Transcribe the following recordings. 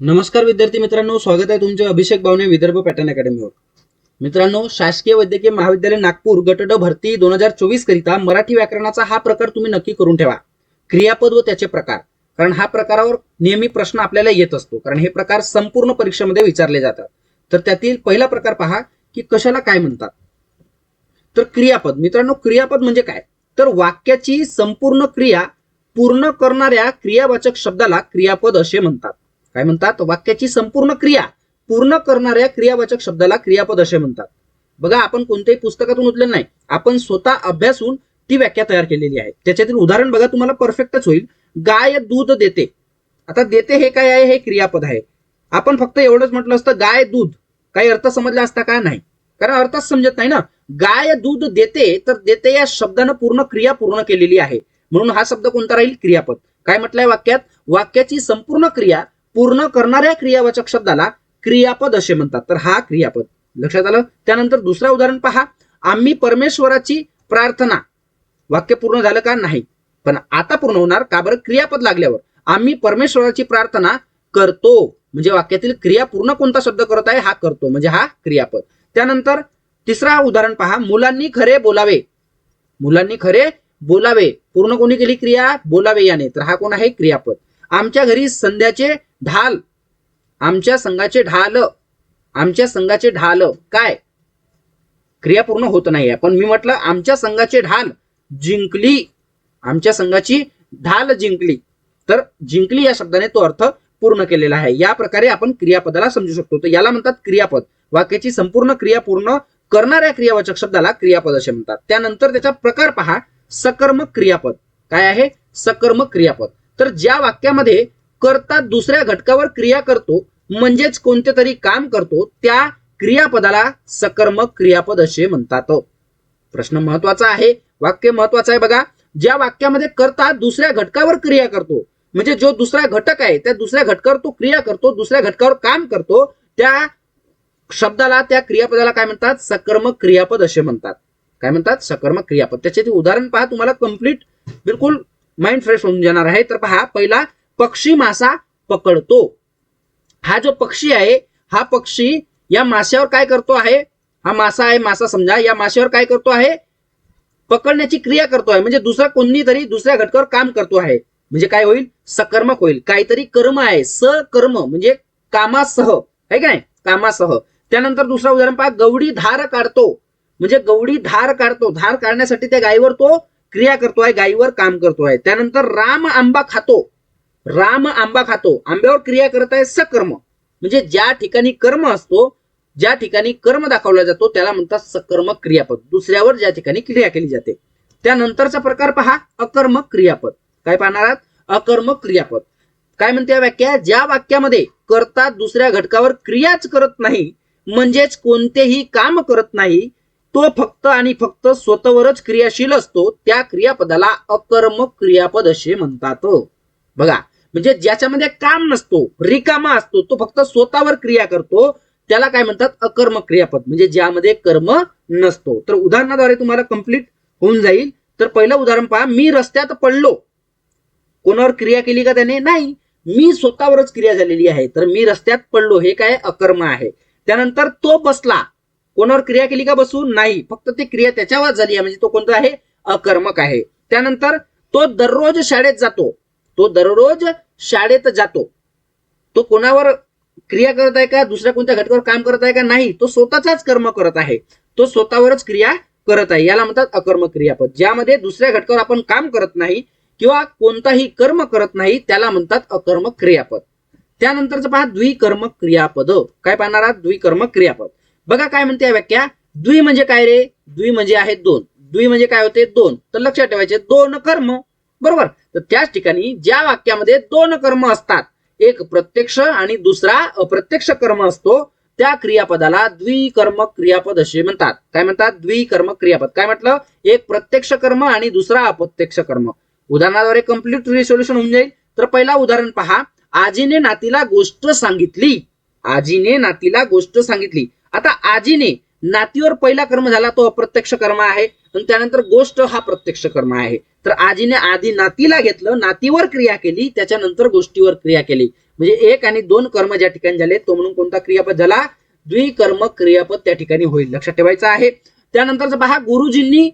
नमस्कार विद्यार्थी मित्रांनो स्वागत आहे तुमचे अभिषेक भावने विदर्भ पॅटर्न अकॅडमीवर मित्रांनो शासकीय वैद्यकीय महाविद्यालय नागपूर गट ड भरती दोन हजार चोवीस करिता मराठी व्याकरणाचा हा प्रकार तुम्ही नक्की करून ठेवा. क्रियापद व त्याचे प्रकार. कारण हा प्रकारावर नेहमी प्रश्न आपल्याला येत असतो. कारण हे प्रकार संपूर्ण परीक्षेमध्ये विचारले जातात. तर त्यातील पहिला प्रकार पहा की कशाला काय म्हणतात? तर क्रियापद. मित्रांनो क्रियापद म्हणजे काय? तर वाक्याची संपूर्ण क्रिया पूर्ण करणाऱ्या क्रियावाचक शब्दाला क्रियापद असे म्हणतात. काय म्हणतात? वाक्याची संपूर्ण क्रिया पूर्ण करणाऱ्या क्रियावाचक शब्दाला क्रियापद असे म्हणतात. बघा आपण कोणत्याही पुस्तकातून उचलेलं नाही. आपण स्वतः अभ्यासून ती व्याख्या तयार केलेली आहे. त्याच्यातील उदाहरण बघा तुम्हाला परफेक्टच होईल. गाय दूध देते. आता देते हे काय आहे? हे क्रियापद आहे. आपण फक्त एवढंच म्हटलं असतं गाय दूध. काही अर्थ समजला असता का? नाही. कारण अर्थच समजत नाही ना. गाय दूध देते तर देते या शब्दानं पूर्ण क्रिया पूर्ण केलेली आहे. म्हणून हा शब्द कोणता राहील? क्रियापद. काय म्हटलंय वाक्यात? वाक्याची संपूर्ण क्रिया पूर्ण करणाऱ्या क्रियावाचक शब्दाला क्रियापद असे म्हणतात. तर हा क्रियापद. लक्षात आलं? त्यानंतर दुसरं उदाहरण पहा. आम्ही परमेश्वराची प्रार्थना. वाक्य पूर्ण झालं का? नाही. पण आता पूर्ण होणार का बरं? क्रियापद लागल्यावर. आम्ही परमेश्वराची प्रार्थना करतो. म्हणजे वाक्यातील क्रिया पूर्ण कोणता शब्द करत आहे? हा करतो. म्हणजे हा क्रियापद. त्यानंतर तिसरा उदाहरण पहा. मुलांनी खरे बोलावे. मुलांनी खरे बोलावे. पूर्ण कोणी केली क्रिया? बोलावे याने. तर हा कोण आहे? क्रियापद. आमच्या घरी संध्याचे ढाल. आमच्या संघाचे ढाल. आमच्या संघाचे ढाल. काय? क्रिया पूर्ण होत नाही पण मी म्हटलं आमच्या संघाचे ढाल जिंकली. आमच्या संघाची ढाल जिंकली. तर जिंकली या शब्दाने तो अर्थ पूर्ण केलेला आहे. या प्रकारे आपण क्रियापदाला समजू शकतो. तर याला म्हणतात क्रियापद. वाक्याची संपूर्ण क्रिया पूर्ण करणाऱ्या क्रियावाचक शब्दाला क्रियापद असे म्हणतात. त्यानंतर त्याचा प्रकार पहा. सकर्मक क्रियापद. काय आहे? सकर्मक क्रियापद. तर ज्या वाक्यामध्ये करता दुसऱ्या घटकावर क्रिया करतो म्हणजेच कोणते तरी काम करतो त्या क्रियापदाला सकर्मक क्रियापद असे म्हणतात. प्रश्न महत्त्वाचा आहे वाक्य महत्वाचं आहे बघा. ज्या वाक्यामध्ये करता दुसऱ्या घटकावर क्रिया करतो म्हणजे जो दुसरा घटक आहे त्या दुसऱ्या घटकावर तो क्रिया करतो दुसऱ्या घटकावर काम करतो त्या शब्दाला त्या क्रियापदाला काय म्हणतात? सकर्मक क्रियापद असे म्हणतात. काय म्हणतात? सकर्मक क्रियापद. त्याचे ते उदाहरण पहा तुम्हाला कंप्लीट बिलकुल माइंड फ्रेश होऊन जाणार आहे. तर पहा पहिला पक्षी मासा पकडतो. हा जो पक्षी आहे हा पक्षी या माशावर काय करतो आहे? हा मासा आहे मासा समजा या माशावर काय करतो आहे? पकडण्याची क्रिया करतो आहे. म्हणजे दुसरा कोणी तरी दुसऱ्या घटकावर काम करतो आहे. म्हणजे काय होईल? सकर्मक होईल. काहीतरी कर्म आहे. सकर्म म्हणजे कामासह. आहे काय कामासह. त्यानंतर दुसरा उदाहरण पहा. गवडी धार काढतो. म्हणजे गवडी धार काढतो. धार काढण्यासाठी त्या गायीवर तो क्रिया करतो आहे. गायीवर काम करतो आहे. त्यानंतर राम आंबा खातो. राम आंबा खातो. आंब्यावर क्रिया करत आहे सकर्म. म्हणजे ज्या ठिकाणी कर्म असतो ज्या ठिकाणी कर्म दाखवला जातो त्याला म्हणतात सकर्मक क्रियापद. दुसऱ्यावर ज्या ठिकाणी क्रिया केली जाते. त्यानंतरचा प्रकार पहा अकर्मक क्रियापद. काय पाहणार आहात? अकर्मक क्रियापद. काय म्हणते या ज्या वाक्यामध्ये करता दुसऱ्या घटकावर क्रियाच करत नाही म्हणजेच कोणतेही काम करत नाही तो फक्त आणि फक्त स्वतःवरच क्रियाशील असतो त्या क्रियापदाला अकर्मक क्रियापद असे म्हणतात. बघा म्हणजे ज्याच्यामध्ये काम नसतो रिकामा असतो तो फक्त स्वतःवर क्रिया करतो त्याला काय म्हणतात? अकर्मक क्रियापद म्हणजे ज्यामध्ये कर्म नसतो. तर उदाहरणाद्वारे तुम्हाला कंप्लीट होऊन जाईल. तर पहिलं उदाहरण पहा मी रस्त्यात पडलो. कोणावर क्रिया केली का त्याने? नाही. मी स्वतःवरच क्रिया झालेली आहे. तर मी रस्त्यात पडलो हे काय? अकर्म आहे. त्यानंतर तो बसला. कोणावर क्रिया केली का बसून नाही. फक्त ती क्रिया त्याच्यावर झाली आहे. म्हणजे तो कोणता आहे? अकर्मक आहे. त्यानंतर तो दररोज शाळेत जातो. तो दररोज शाळेत जातो. तो कोणावर क्रिया करत आहे का दुसऱ्या कोणत्या घटकावर काम करत आहे का नाही तो स्वतःचाच कर्म करत आहे. तो स्वतःवरच क्रिया करत आहे. याला म्हणतात अकर्म क्रियापद ज्यामध्ये दुसऱ्या घटकावर आपण काम करत नाही किंवा कोणताही कर्म करत नाही त्याला म्हणतात अकर्म क्रियापद त्यानंतरचं पहा द्विकर्म क्रियापद काय पाहणार आहात? द्विकर्म क्रियापद बघा काय म्हणते या व्याख्या. द्वि म्हणजे काय रे? द्वि म्हणजे आहे दोन. द्वि म्हणजे काय होते? दोन. तर लक्षात ठेवायचे दोन कर्म. बरोबर? तर त्याच ठिकाणी ज्या वाक्यामध्ये दोन कर्म असतात. एक प्रत्यक्ष आणि दुसरा अप्रत्यक्ष कर्म असतो. त्या क्रियापदाला द्विकर्मक क्रियापद असे म्हणतात. काय म्हणतात? द्विकर्म क्रियापद. काय म्हटलं? एक प्रत्यक्ष कर्म आणि दुसरा अप्रत्यक्ष कर्म. उदाहरणाद्वारे कंप्लीट रिसोल्युशन होऊन जाईल. तर पहिला उदाहरण पहा. आजीने नातीला गोष्ट सांगितली. आजीने नातीला गोष्ट सांगितली. आता आजीने नातीवर पहिला कर्म झाला तो अप्रत्यक्ष कर्म आहे. आणि त्यानंतर गोष्ट हा प्रत्यक्ष कर्म आहे. तर आजीने आधी नातीला घेतलं नातीवर क्रिया केली त्याच्यानंतर गोष्टीवर क्रिया केली. म्हणजे एक आणि दोन कर्म ज्या ठिकाणी झाले तो म्हणून कोणता क्रियापद झाला? द्विकर्म क्रियापद त्या ठिकाणी होईल. लक्षात ठेवायचं आहे. त्यानंतरच पहा गुरुजींनी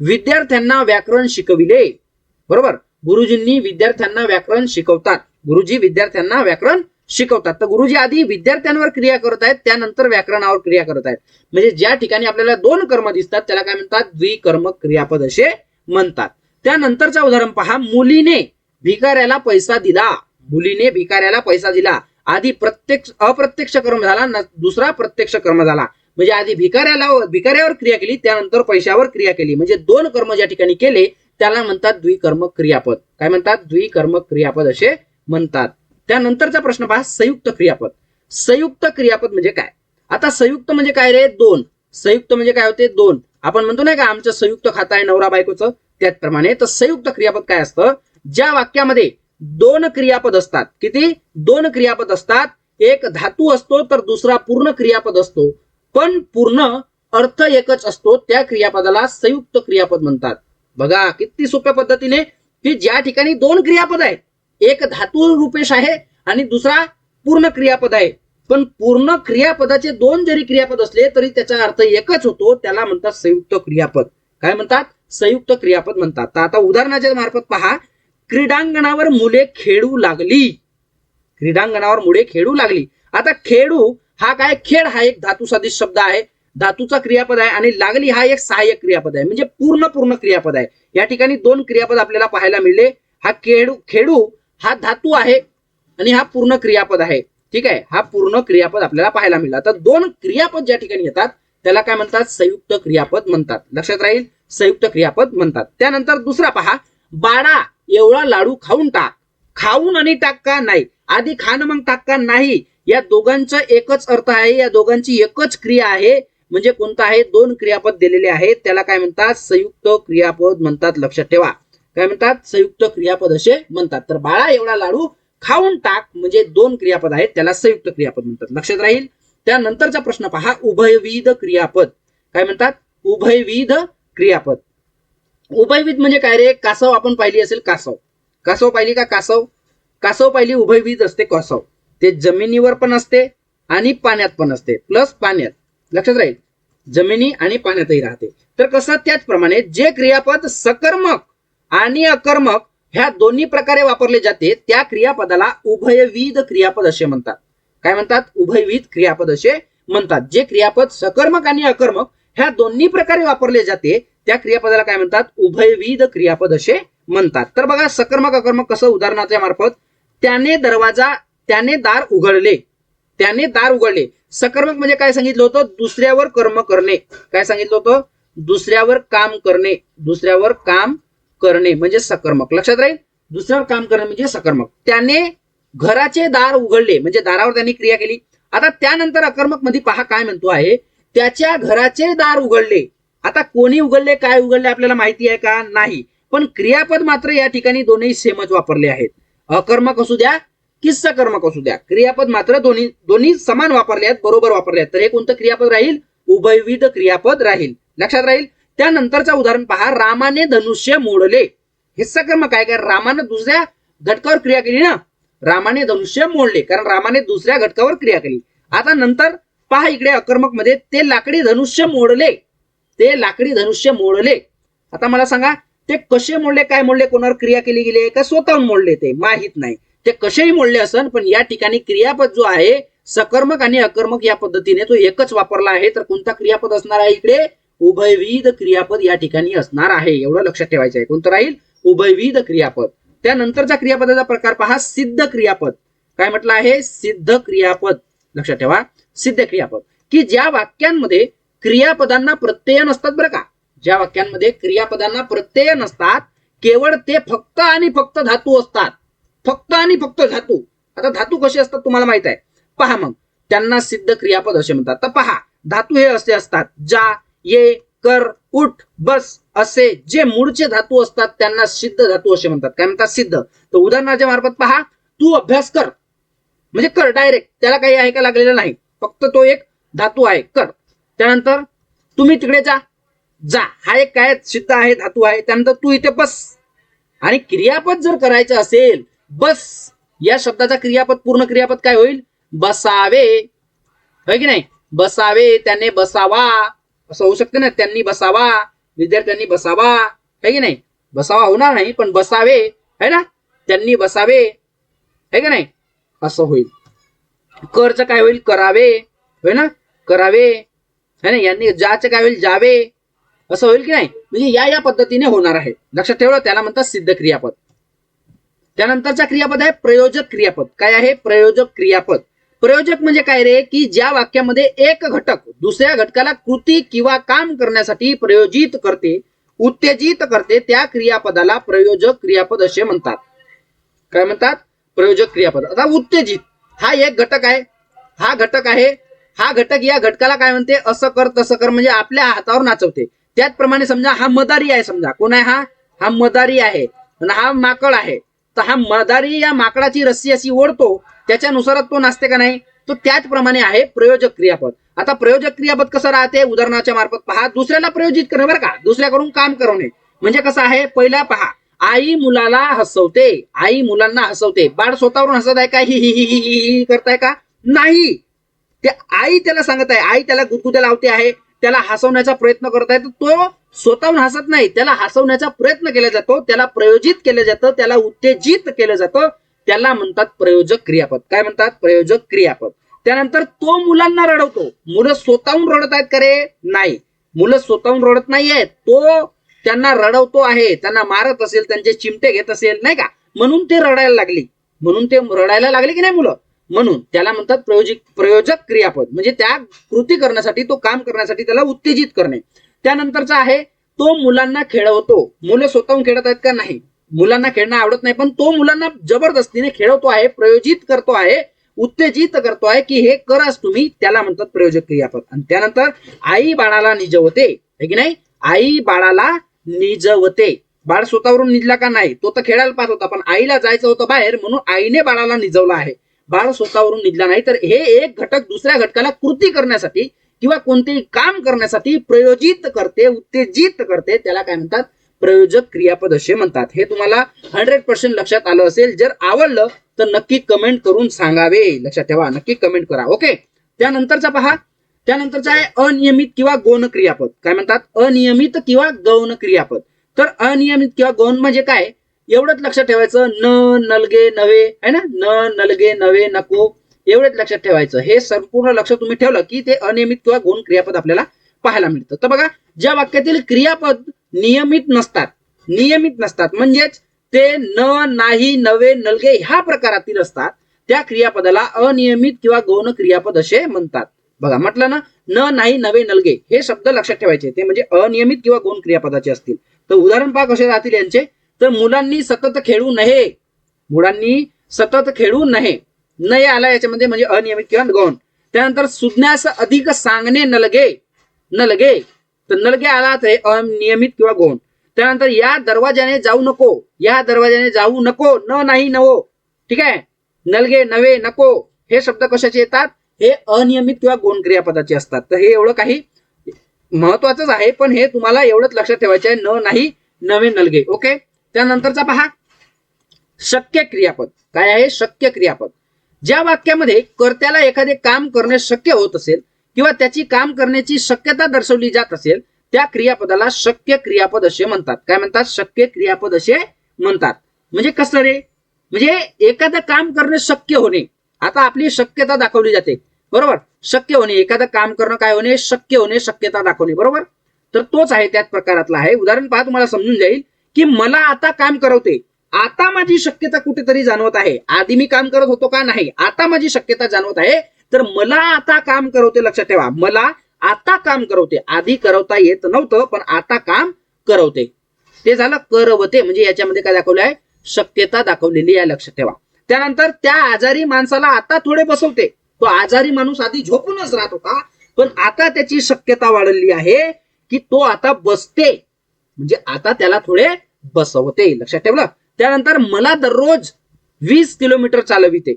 विद्यार्थ्यांना व्याकरण शिकविले. बरोबर? गुरुजींनी विद्यार्थ्यांना व्याकरण शिकवतात. गुरुजी विद्यार्थ्यांना व्याकरण शिकवतात. तर गुरुजी आधी विद्यार्थ्यांवर क्रिया करत आहेत त्यानंतर व्याकरणावर क्रिया करत आहेत. म्हणजे ज्या ठिकाणी आपल्याला दोन कर्म दिसतात त्याला काय म्हणतात? द्विकर्म क्रियापद असे म्हणतात. त्यानंतरचं उदाहरण पहा. मुलीने भिकाऱ्याला पैसा दिला. मुलीने भिकाऱ्याला पैसा दिला. आधी प्रत्यक्ष अप्रत्यक्ष कर्म झाला दुसरा प्रत्यक्ष कर्म झाला. म्हणजे आधी भिकाऱ्याला भिकाऱ्यावर क्रिया केली त्यानंतर पैशावर क्रिया केली. म्हणजे दोन कर्म ज्या ठिकाणी केले त्याला म्हणतात द्विकर्म क्रियापद. काय म्हणतात? द्विकर्म क्रियापद असे म्हणतात. त्यानंतरचा प्रश्न पहा संयुक्त क्रियापद. संयुक्त क्रियापद म्हणजे काय? आता संयुक्त म्हणजे काय रे? दोन. संयुक्त म्हणजे काय होते? दोन. आपण म्हणतो नाही का आमचं संयुक्त खातं आहे नवरा बायकोचं. त्याचप्रमाणे तर संयुक्त क्रियापद काय असतं? ज्या वाक्यामध्ये दोन क्रियापद असतात. किती? दोन क्रियापद असतात. एक धातू असतो तर दुसरा पूर्ण क्रियापद असतो. पण पूर्ण अर्थ एकच असतो त्या क्रियापदाला संयुक्त क्रियापद म्हणतात. बघा किती सोप्या पद्धतीने की ज्या ठिकाणी दोन क्रियापद आहेत एक धातू रुपेश आहे आणि दुसरा पूर्ण क्रियापद आहे. पण पूर्ण क्रियापदाचे दोन जरी क्रियापद असले तरी त्याचा अर्थ एकच होतो त्याला म्हणतात संयुक्त क्रियापद. काय म्हणतात? संयुक्त क्रियापद म्हणतात. तर आता उदाहरणाच्या मार्फत पहा. क्रीडांगणावर मुले खेळू लागली. क्रीडांगणावर मुले खेळू लागली. आता खेळू हा काय? खेळ हा एक धातू सदिश शब्द आहे. धातूचा क्रियापद आहे आणि लागली हा एक सहाय्यक क्रियापद आहे. म्हणजे पूर्ण पूर्ण क्रियापद आहे. या ठिकाणी दोन क्रियापद आपल्याला पाहायला मिळले. हा खेळू खेळू हा धातू आहे आणि हा पूर्ण क्रियापद आहे. ठीक आहे? हा पूर्ण क्रियापद आपल्याला पाहायला मिळाला. तर दोन क्रियापद ज्या ठिकाणी येतात त्याला काय म्हणतात? संयुक्त क्रियापद म्हणतात. लक्षात राहील? संयुक्त क्रियापद म्हणतात. त्यानंतर दुसरा पहा. बाळा एवढा लाडू खाऊन टाक. खाऊन आणि टाक का नाही. आधी खाण मग टाक का नाही. या दोघांचा एकच अर्थ आहे. या दोघांची एकच क्रिया आहे. म्हणजे कोणता आहे? दोन क्रियापद दिलेले आहेत. त्याला काय म्हणतात? संयुक्त क्रियापद म्हणतात. लक्षात ठेवा. काय म्हणतात? संयुक्त क्रियापद असे म्हणतात. तर बाळा एवढा लाडू खाऊन टाक. म्हणजे दोन क्रियापद आहेत त्याला संयुक्त क्रियापद म्हणतात. लक्षात राहील? त्यानंतरचा प्रश्न पहा. उभयविध क्रियापद. काय म्हणतात? उभयविध क्रियापद. उभयविध म्हणजे काय रे? कासव आपण पाहिली असेल कासव. कासव पाहिली का कासव? कासव पाहिली उभयविध असते कासव. ते जमिनीवर पण असते आणि पाण्यात पण असते. प्लस पाण्यात. लक्षात राहील? जमिनी आणि पाण्यातही राहते. तर कसं त्याचप्रमाणे जे क्रियापद सकर्मक आणि अकर्मक ह्या दोन्ही प्रकारे वापरले जाते. त्या क्रियापदाला उभयविध क्रियापद असे म्हणतात. काय म्हणतात? उभयविध क्रियापद असे म्हणतात. जे क्रियापद सकर्मक आणि अकर्मक ह्या दोन्ही प्रकारे वापरले जाते त्या क्रियापदाला काय म्हणतात? उभयविध क्रियापद असे म्हणतात. तर बघा सकर्मक अकर्मक कसं उदाहरणाच्या मार्फत त्याने दरवाजा त्याने दार उघडले. त्याने दार उघडले. सकर्मक म्हणजे काय सांगितलं होतं? दुसऱ्यावर कर्म करणे. काय सांगितलं होतं? दुसऱ्यावर काम करणे. दुसऱ्यावर काम करणे म्हणजे सकर्मक. लक्षात राहील? दुसऱ्यावर काम करणे म्हणजे सकर्मक. त्याने घराचे दार उघडले म्हणजे दारावर त्यांनी क्रिया केली. आता त्यानंतर अकर्मकमध्ये पहा काय म्हणतो आहे. त्याच्या घराचे दार उघडले. आता कोणी उघडले काय उघडले आपल्याला माहिती आहे का? नाही. पण क्रियापद मात्र या ठिकाणी दोन्ही सेमच वापरले आहेत. अकर्मक असू द्या की सकर्मक असू द्या. क्रियापद मात्र दोन्ही दोन्ही समान वापरले आहेत बरोबर वापरले आहेत. तर हे कोणतं क्रियापद राहील? उभयविध क्रियापद राहील. लक्षात राहील? त्यानंतरचं उदाहरण पहा. रामाने धनुष्य मोडले. हे सकर्मक आहे कारण रामानं दुसऱ्या घटकावर क्रिया केली ना? रामाने धनुष्य मोडले. कारण रामाने दुसऱ्या घटकावर क्रिया केली. आता नंतर पहा इकडे आक्रमकमध्ये ते लाकडी धनुष्य मोडले. ते लाकडी धनुष्य मोडले. आता मला सांगा ते कसे मोडले काय मोडले कोणावर क्रिया केली गेली का स्वतःहून मोडले ते? माहीत नाही. ते कसेही मोडले असन पण या ठिकाणी क्रियापद जो आहे सकर्मक आणि अकर्मक या पद्धतीने तो एकच वापरला आहे. तर कोणता क्रियापद असणार आहे इकडे? उभयविध क्रियापद या ठिकाणी असणार आहे. एवढं लक्षात ठेवायचं आहे. कोणतं राहील? उभयविध क्रियापद. त्यानंतरचा क्रियापदाचा प्रकार पहा सिद्ध क्रियापद. काय म्हटलं आहे? सिद्ध क्रियापद. लक्षात ठेवा. सिद्ध क्रियापद. की ज्या वाक्यांमध्ये क्रियापदांना प्रत्यय नसतात बरं का. ज्या वाक्यांमध्ये क्रियापदांना प्रत्यय नसतात केवळ ते फक्त आणि फक्त धातू असतात. फक्त आणि फक्त धातू. आता धातू कसे असतात तुम्हाला माहीत आहे? पहा मग. त्यांना सिद्ध क्रियापद असे म्हणतात. तर पहा धातू हे असे असतात. जा ये कर उठ बस असे जे मूळचे धातू असतात त्यांना सिद्ध धातू असे म्हणतात. काय म्हणतात? सिद्ध. तर उदाहरणाच्या मार्फत पहा तू अभ्यास कर. म्हणजे कर डायरेक्ट त्याला काही आहे का लागलेलं नाही. फक्त तो एक धातू आहे. कर. त्यानंतर तुम्ही तिकडे जा. जा. हा एक काय सिद्ध आहे धातू आहे. त्यानंतर तू इथे बस. आणि क्रियापद जर करायचं असेल बस. या शब्दाचा क्रियापद पूर्ण क्रियापद काय होईल? बसावे. होय की नाही? बसावे त्याने बसावा. असं होऊ शकते ना. त्यांनी बसावा विद्यार्थ्यांनी बसावा. है की नाही? बसावा होणार नाही पण बसावे. है ना? त्यांनी बसावे. है की नाही? असं होईल. करचं काय होईल? करावे. होय ना? करावे. है ना? यांनी जाचं काय होईल? जावे. असं होईल की नाही? म्हणजे या या पद्धतीने होणार आहे. लक्षात ठेवलं? त्याला म्हणतात सिद्ध क्रियापद त्यानंतरचा क्रियापद आहे प्रयोजक क्रियापद. काय आहे? प्रयोजक क्रियापद. प्रयोजक म्हणजे काय रे? की ज्या वाक्यामध्ये एक घटक दुसऱ्या घटकाला कृती किंवा काम करण्यासाठी प्रयोजित करते उत्तेजित करते त्या क्रियापदाला प्रयोजक क्रियापद असे म्हणतात. काय म्हणतात? प्रयोजक क्रियापद. आता उत्तेजित हा एक घटक आहे. हा घटक आहे. हा घटक या घटकाला काय म्हणते? असं कर तसं कर म्हणजे आपल्या हातावर नाचवते. त्याचप्रमाणे समजा हा मदारी आहे समजा. कोण आहे हा? हा मदारी आहे. हा माकड आहे. तर हा मदारी या माकडाची रस्सी अशी ओढतो त्याच्यानुसारच तो नाचते का नाही? तो त्याचप्रमाणे आहे प्रयोजक क्रियापद. आता प्रयोजक क्रियापद कसं राहते? उदाहरणाच्या मार्फत पहा. दुसऱ्याला प्रयोजित करणे बरं का? दुसऱ्याकडून काम करवणे. म्हणजे कसं आहे? पहिला पहा. आई मुलाला हसवते. आई मुलांना हसवते. बाळ स्वतःवरून हसत आहे का? ही ही ही ही ही करताय का? नाही. ते आई त्याला सांगत आहे. आई त्याला गुदगुद्या लावते आहे. त्याला हसवण्याचा प्रयत्न करत आहे तर तो स्वतःहून हसत नाही. त्याला हसवण्याचा प्रयत्न केला जातो त्याला प्रयोजित केलं जातं त्याला उत्तेजित केलं जातं. त्याला म्हणतात प्रयोजक क्रियापद. काय म्हणतात? प्रयोजक क्रियापद. त्यानंतर तो मुलांना रडवतो. मुलं स्वतःहून रडत आहेत का रे? नाही. मुलं स्वतःहून रडत नाहीयेत तो त्यांना रडवतो आहे. त्यांना मारत असेल त्यांचे चिमटे घेत असेल नाही का? म्हणून ते रडायला लागली. म्हणून ते रडायला लागले की नाही मुलं? म्हणून त्याला म्हणतात प्रयोजिक प्रयोजक क्रियापद. म्हणजे त्या कृती करण्यासाठी तो काम करण्यासाठी त्याला उत्तेजित करणे. त्यानंतरचा आहे तो मुलांना खेळवतो. मुलं स्वतःहून खेळत आहेत का नाही? मुलांना खेळणं आवडत नाही पण तो मुलांना जबरदस्तीने खेळवतो आहे प्रयोजित करतो आहे उत्तेजित करतो आहे की हे कराच तुम्ही त्याला म्हणतात प्रयोजक क्रियापद. आणि त्यानंतर आई बाळाला निजवते. है की नाही? आई बाळाला निजवते. बाळ स्वतःवरून निजला का नाही? तो तर खेळायला पाहत होता पण आईला जायचं होतं बाहेर म्हणून आईने बाळाला निजवलं आहे. बाळ स्वतःवरून निघला नाही तर हे एक घटक दुसऱ्या घटकाला कृती करण्यासाठी किंवा कोणतेही काम करण्यासाठी प्रयोजित करते उत्तेजित करते त्याला काय म्हणतात? प्रयोजक क्रियापद असे म्हणतात. हे तुम्हाला हंड्रेड पर्सेंट लक्षात आलं असेल जर आवडलं तर नक्की कमेंट करून सांगावे. लक्षात ठेवा नक्की कमेंट करा ओके त्यानंतरचा पहा. त्यानंतरचा आहे अनियमित किंवा गौण क्रियापद. काय म्हणतात? अनियमित किंवा गौण क्रियापद. तर अनियमित किंवा गौण म्हणजे काय? एवढंच लक्षात ठेवायचं न नलगे नवे आहे ना? न नलगे नवे नको एवढंच लक्षात ठेवायचं. हे संपूर्ण लक्ष तुम्ही ठेवलं की ते अनियमित किंवा गुण क्रियापद आपल्याला पाहायला मिळतं. तर बघा ज्या वाक्यातील क्रियापद नियमित नसतात नियमित नसतात म्हणजेच ते न नाही नवे नलगे ह्या प्रकारातील असतात त्या क्रियापदाला अनियमित किंवा गौण क्रियापद असे म्हणतात. बघा म्हटलं ना न नाही नवे नलगे हे शब्द लक्षात ठेवायचे. ते म्हणजे अनियमित किंवा गौण क्रियापदाचे असतील. तर उदाहरण पहा कसे राहतील यांचे. तर मुलांनी सतत खेळू नये. मुलांनी सतत खेळू नये. नये आला याच्यामध्ये म्हणजे अनियमित किंवा गौण. त्यानंतर सुज्ञास अधिक सांगणे नलगे नलगे तर नलगे आला तर हे अनियमित किंवा गौण. त्यानंतर या दरवाजाने जाऊ नको. या दरवाजाने जाऊ नको. न नाही नवो. ठीक आहे? नलगे नवे नको. हे शब्द कशाचे येतात? हे अनियमित किंवा गौण क्रियापदाचे असतात. तर हे एवढं काही महत्वाचंच आहे. पण हे तुम्हाला एवढंच लक्षात ठेवायचं आहे न नाही नवे नलगे ओके? त्यानंतरचा पहा. शक्य क्रियापद. काय आहे? शक्य क्रियापद. ज्या वाक्यामध्ये कर्त्याला एखादे काम करणे शक्य होत असेल किंवा त्याची काम करण्याची शक्यता दर्शवली जात असेल त्या क्रियापदाला शक्य क्रियापद असे म्हणतात. काय म्हणतात? शक्य क्रियापद असे म्हणतात. म्हणजे कसं रे? म्हणजे एखादं काम करणे शक्य होणे. आता आपली शक्यता दाखवली जाते. बरोबर? शक्य होणे. एखादं काम करणं काय होणे? शक्य होणे शक्यता दाखवणे. बरोबर? तर तोच आहे त्याच प्रकारातला आहे. उदाहरण पहा तुम्हाला समजून जाईल. की मला आता काम करवते. आता माझी शक्यता कुठेतरी जाणवत आहे. आधी मी काम करत होतो का नाही? आता माझी शक्यता जाणवत आहे. तर मला आता काम करवते लक्षात ठेवा. मला आता काम करवते. आधी करवता येत नव्हतं पण आता काम करवते. ते झालं करवते म्हणजे याच्यामध्ये काय दाखवलं आहे? शक्यता दाखवलेली आहे लक्षात ठेवा. त्यानंतर त्या आजारी माणसाला आता थोडे बसवते. तो आजारी माणूस आधी झोपूनच राहत होता पण आता त्याची शक्यता वाढली आहे की तो आता बसते. म्हणजे आता त्याला थोडे बसवते लक्षात ठेवलं? त्यानंतर मला दररोज वीस किलोमीटर चालविते.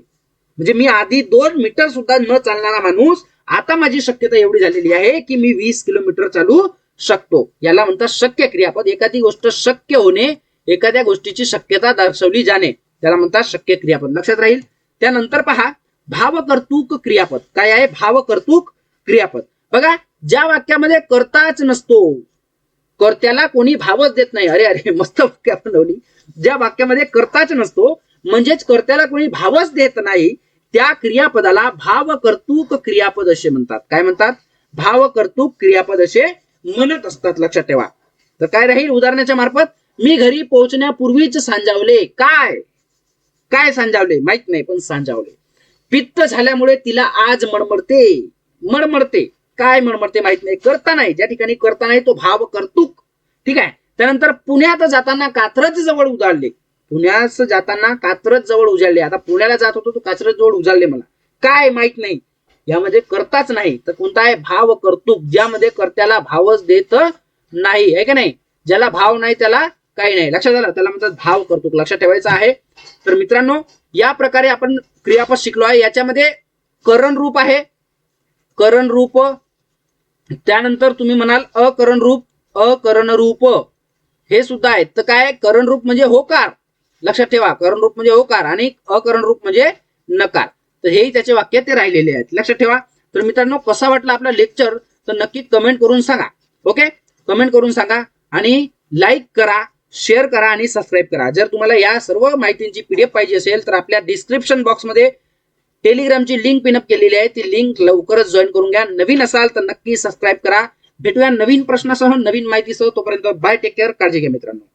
म्हणजे मी आधी दोन मीटर सुद्धा न चालणारा माणूस आता माझी शक्यता एवढी झालेली आहे की मी वीस किलोमीटर चालू शकतो. याला म्हणतात शक्य क्रियापद. एखादी गोष्ट शक्य होणे एखाद्या गोष्टीची शक्यता दर्शवली जाणे त्याला म्हणतात शक्य क्रियापद. लक्षात राहील? त्यानंतर पहा भावकर्तुक क्रियापद. काय आहे? भावकर्तुक क्रियापद. बघा ज्या वाक्यामध्ये करताच नसतो कर्त्याला कोणी भावच देत नाही. अरे अरे मस्त वाक्य बनवली ज्या वाक्यामध्ये कर्ताच नसतो म्हणजेच कर्त्याला कोणी भावच देत नाही त्या क्रियापदाला भावकर्तुक क्रियापद असे म्हणतात. काय म्हणतात? भावकर्तुक क्रियापद असे म्हणत असतात. लक्षात ठेवा. तर काय राहील उदाहरणाच्या मार्फत? मी घरी पोहोचण्यापूर्वीच सांजावले. काय? काय सांजावले? माहीत नाही पण सांजावले. पित्त झाल्यामुळे तिला आज मडमडते मडमडते काय मळमळते माहीत नाही करता नाही. ज्या ठिकाणी करता नाही तो भाव कर्तुक. ठीक आहे? त्यानंतर पुण्यात जाताना कात्रज जवळ उजाडले. पुण्यास जाताना कात्रज जवळ उजाडले. आता पुण्याला जात होतो तो कात्रज जवळ उजाडले मला. काय माहीत नाही. यामध्ये करताच नाही. तर कोणता आहे? भाव कर्तुक. ज्यामध्ये कर्त्याला भावच देत नाही. आहे का नाही? ज्याला भाव नाही त्याला काही नाही. लक्षात आलं? त्याला म्हणतात भाव कर्तुक. लक्षात ठेवायचं आहे. तर मित्रांनो या प्रकारे आपण क्रियापद शिकलो आहे. याच्यामध्ये करण रूप आहे. करण रूप त्यानंतर तुम्ही म्हणाल अकरण रूप अकरण रूप हे सुद्धा आहेत. तर काय? करण रूप म्हणजे होकार. लक्षात ठेवा. करण रूप म्हणजे होकार आणि अकरण रूप म्हणजे नकार. तर हेही त्याचे वाक्य ते राहिलेले आहेत. लक्षात ठेवा. तर मित्रांनो कसा वाटला आपला लेक्चर? तर नक्की कमेंट करून सांगा. ओके? कमेंट करून सांगा आणि लाईक करा शेअर करा आणि सबस्क्राईब करा. जर तुम्हाला या सर्व माहितींची पीडीएफ पाहिजे असेल तर आपल्या डिस्क्रिप्शन बॉक्समध्ये टेलिग्रामची लिंक पिनअप केलेली आहे. ती लिंक लवकरच जॉईन करून घ्या. नवीन असाल तर नक्की सबस्क्राईब करा. भेटूया नवीन प्रश्नासह नवीन माहितीसह. तोपर्यंत बाय टेक केअर. काळजी घ्या मित्रांनो.